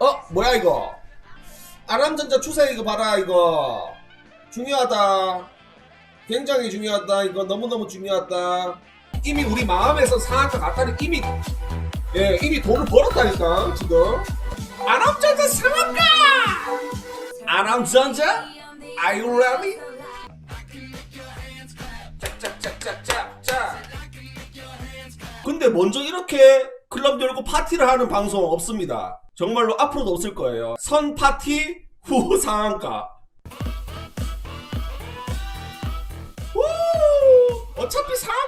어 뭐야 이거? 아람전자 추세 이거 봐라 이거. 중요하다. 굉장히 중요하다. 이거 너무너무 중요하다. 이미 우리 마음에서 상한가 갔다니 이미 예 이미 돈을 벌었다니까 지금. 아람전자 상한가! 아람전자? Are you ready? 짝짝짝짝짝짝. 근데 먼저 이렇게 클럽 열고 파티를 하는 방송 없습니다. 정말로 앞으로도 없을 거예요. 선 파티 후 상한가. 우! 어차피 상한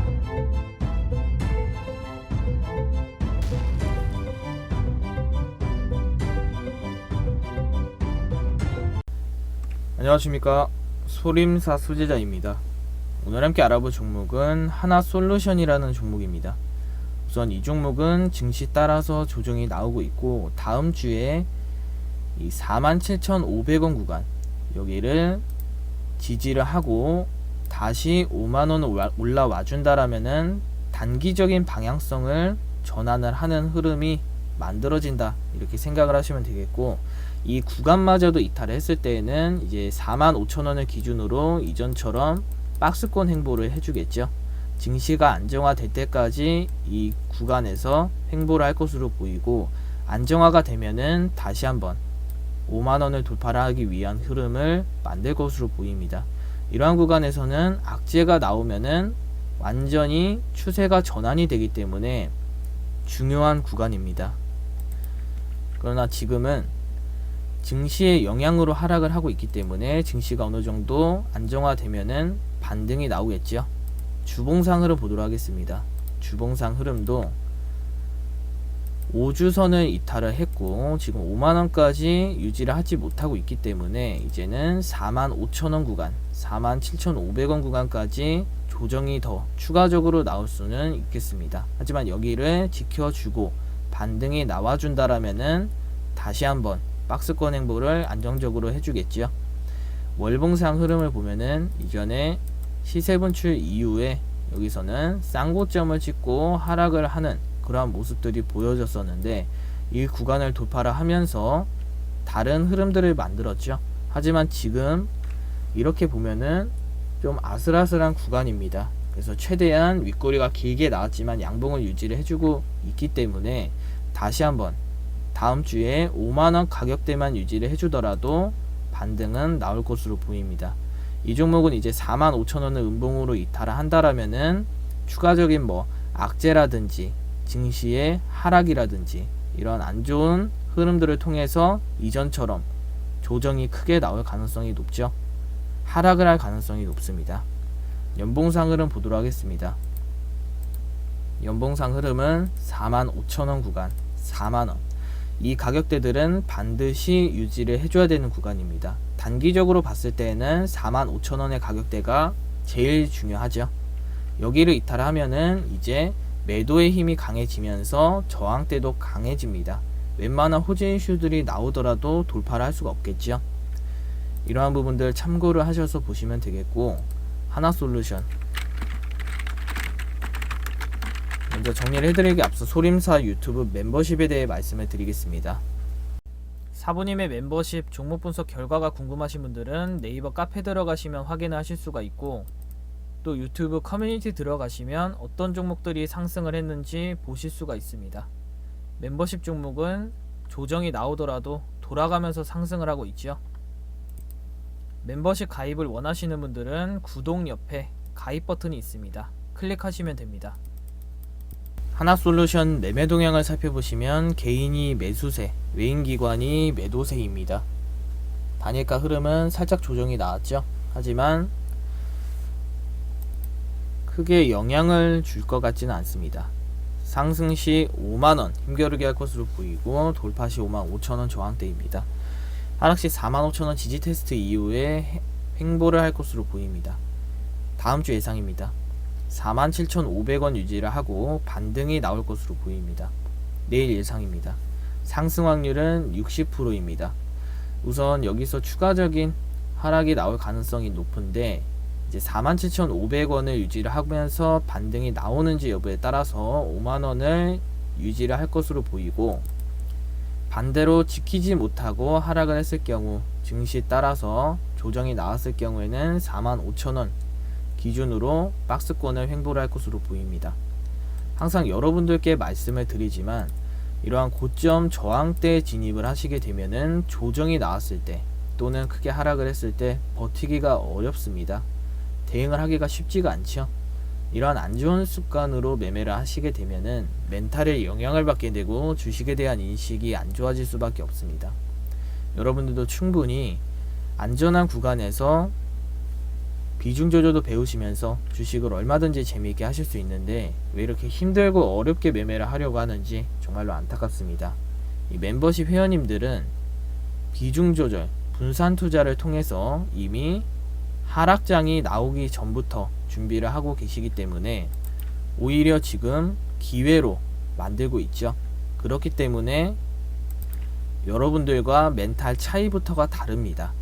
안녕하십니까. 소림사 수제자입니다. 오늘 함께 알아볼 종목은 하나솔루션이라는 종목입니다. 우선 이 종목은 증시 따라서 조정이 나오고 있고 다음 주에 이 47,500원 구간 여기를 지지를 하고 다시 5만원 올라와 준다라면은 단기적인 방향성을 전환을 하는 흐름이 만들어진다 이렇게 생각을 하시면 되겠고 이 구간마저도 이탈을 했을 때에는 이제 45,000원을 기준으로 이전처럼 박스권 행보를 해주겠죠. 증시가 안정화될 때까지 이 구간에서 행보를 할 것으로 보이고 안정화가 되면은 다시 한번 5만원을 돌파를 하기 위한 흐름을 만들 것으로 보입니다. 이러한 구간에서는 악재가 나오면은 완전히 추세가 전환이 되기 때문에 중요한 구간입니다. 그러나 지금은 증시의 영향으로 하락을 하고 있기 때문에 증시가 어느 정도 안정화되면은 반등이 나오겠죠. 주봉상 흐름 보도록 하겠습니다. 주봉상 흐름도 5주선을 이탈을 했고 지금 5만원까지 유지를 하지 못하고 있기 때문에 이제는 4만 5천원 구간 4만 7,500원 구간까지 조정이 더 추가적으로 나올 수는 있겠습니다. 하지만 여기를 지켜주고 반등이 나와준다라면은 다시 한번 박스권 행보를 안정적으로 해주겠지요. 월봉상 흐름을 보면은 이전에 시세 분출 이후에 여기서는 쌍고점을 찍고 하락을 하는 그러한 모습들이 보여졌었는데 이 구간을 돌파를 하면서 다른 흐름들을 만들었죠. 하지만 지금 이렇게 보면은 좀 아슬아슬한 구간입니다. 그래서 최대한 윗꼬리가 길게 나왔지만 양봉을 유지를 해주고 있기 때문에 다시 한번 다음 주에 5만원 가격대만 유지를 해주더라도 반등은 나올 것으로 보입니다. 이 종목은 이제 4만 5천원을 음봉으로 이탈을 한다라면은 추가적인 뭐 악재라든지 증시의 하락이라든지 이런 안 좋은 흐름들을 통해서 이전처럼 조정이 크게 나올 가능성이 높죠. 하락을 할 가능성이 높습니다. 연봉상 흐름 보도록 하겠습니다. 연봉상 흐름은 4만 5천원 구간 4만원 이 가격대들은 반드시 유지를 해줘야 되는 구간입니다. 단기적으로 봤을 때는 4만 5천원의 가격대가 제일 중요하죠. 여기를 이탈하면은 이제 매도의 힘이 강해지면서 저항대도 강해집니다. 웬만한 호재 이슈들이 나오더라도 돌파를 할 수가 없겠죠. 이러한 부분들 참고를 하셔서 보시면 되겠고 하나 솔루션 먼저 정리를 해드리기 앞서 소림사 유튜브 멤버십에 대해 말씀을 드리겠습니다. 사부님의 멤버십 종목 분석 결과가 궁금하신 분들은 네이버 카페 들어가시면 확인을 하실 수가 있고 또 유튜브 커뮤니티 들어가시면 어떤 종목들이 상승을 했는지 보실 수가 있습니다. 멤버십 종목은 조정이 나오더라도 돌아가면서 상승을 하고 있죠. 멤버십 가입을 원하시는 분들은 구독 옆에 가입 버튼이 있습니다. 클릭하시면 됩니다. 하나솔루션 매매 동향을 살펴보시면 개인이 매수세, 외인기관이 매도세입니다. 단일가 흐름은 살짝 조정이 나왔죠. 하지만 크게 영향을 줄 것 같지는 않습니다. 상승 시 5만원 힘겨루기 할 것으로 보이고 돌파 시 5만 5천원 저항대입니다. 하락 시 4만 5천원 지지 테스트 이후에 해- 횡보를 할 것으로 보입니다. 다음 주 예상입니다. 47,500원 유지를 하고 반등이 나올 것으로 보입니다. 내일 예상입니다. 상승 확률은 60%입니다. 우선 여기서 추가적인 하락이 나올 가능성이 높은데 이제 47,500원을 유지를 하면서 반등이 나오는지 여부에 따라서 5만 원을 유지를 할 것으로 보이고 반대로 지키지 못하고 하락을 했을 경우 증시 따라서 조정이 나왔을 경우에는 45,000원 기준으로 박스권을 횡보를 할 것으로 보입니다. 항상 여러분들께 말씀을 드리지만 이러한 고점 저항대 진입을 하시게 되면은 조정이 나왔을 때 또는 크게 하락을 했을 때 버티기가 어렵습니다. 대응을 하기가 쉽지가 않죠. 이러한 안 좋은 습관으로 매매를 하시게 되면은 멘탈에 영향을 받게 되고 주식에 대한 인식이 안 좋아질 수밖에 없습니다. 여러분들도 충분히 안전한 구간에서 비중 조절도 배우시면서 주식을 얼마든지 재미있게 하실 수 있는데 왜 이렇게 힘들고 어렵게 매매를 하려고 하는지 정말로 안타깝습니다. 이 멤버십 회원님들은 비중 조절, 분산 투자를 통해서 이미 하락장이 나오기 전부터 준비를 하고 계시기 때문에 오히려 지금 기회로 만들고 있죠. 그렇기 때문에 여러분들과 멘탈 차이부터가 다릅니다.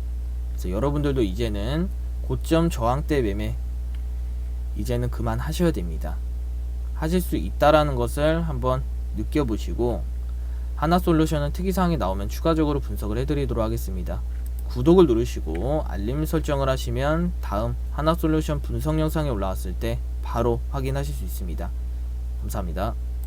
그래서 여러분들도 이제는 고점 저항대 매매 이제는 그만 하셔야 됩니다. 하실 수 있다라는 것을 한번 느껴보시고 하나솔루션은 특이사항이 나오면 추가적으로 분석을 해드리도록 하겠습니다. 구독을 누르시고 알림 설정을 하시면 다음 하나솔루션 분석 영상이 올라왔을 때 바로 확인하실 수 있습니다. 감사합니다.